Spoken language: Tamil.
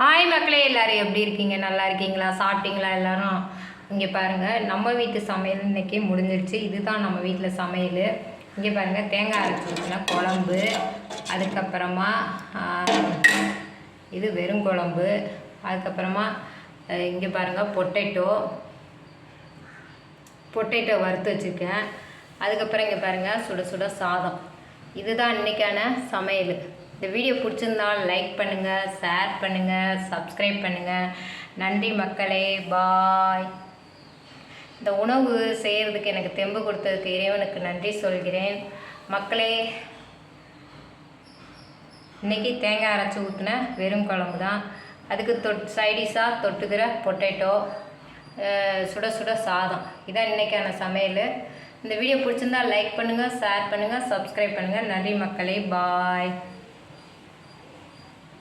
ஹாய் மக்களே எல்லாரும் எப்படி இருக்கீங்க? நல்லா இருக்கீங்களா? சாப்பிட்டீங்களா எல்லாரும்? இங்கே பாருங்கள் நம்ம வீட்டு சமையல் இன்னைக்கு முடிஞ்சிருச்சு. இதுதான் நம்ம வீட்டில் சமையல். இங்கே பாருங்கள் தேங்காய் அரைச்சிருச்சுன்னா குழம்பு. அதுக்கப்புறமா இது வெறும் குழம்பு. அதுக்கப்புறமா இங்கே பாருங்கள் பொட்டேட்டோ. பொட்டேட்டோ வறுத்து வச்சுருக்கேன். அதுக்கப்புறம் இங்கே பாருங்கள் சுட சுட சாதம். இதுதான் இன்றைக்கான சமையல். இந்த வீடியோ பிடிச்சிருந்தால் லைக் பண்ணுங்கள் ஷேர் பண்ணுங்கள் சப்ஸ்கிரைப் பண்ணுங்கள் நன்றி மக்களே பாய் இந்த உணவு செய்கிறதுக்கு எனக்கு தெம்பு கொடுத்ததுக்கு இறைவனுக்கு நன்றி சொல்கிறேன். மக்களே இன்னைக்கு தேங்காய் அரைச்சி ஊற்றின வெறும் குழம்பு தான் அதுக்கு தொட் சைடிஷாக தொட்டுக்கிற பொட்டேட்டோ சுட சுட சாதம். இதான் இன்றைக்கான சமையல். இந்த வீடியோ பிடிச்சிருந்தா லைக் பண்ணுங்கள் ஷேர் பண்ணுங்கள் சப்ஸ்கிரைப் பண்ணுங்கள் நன்றி மக்களே பாய்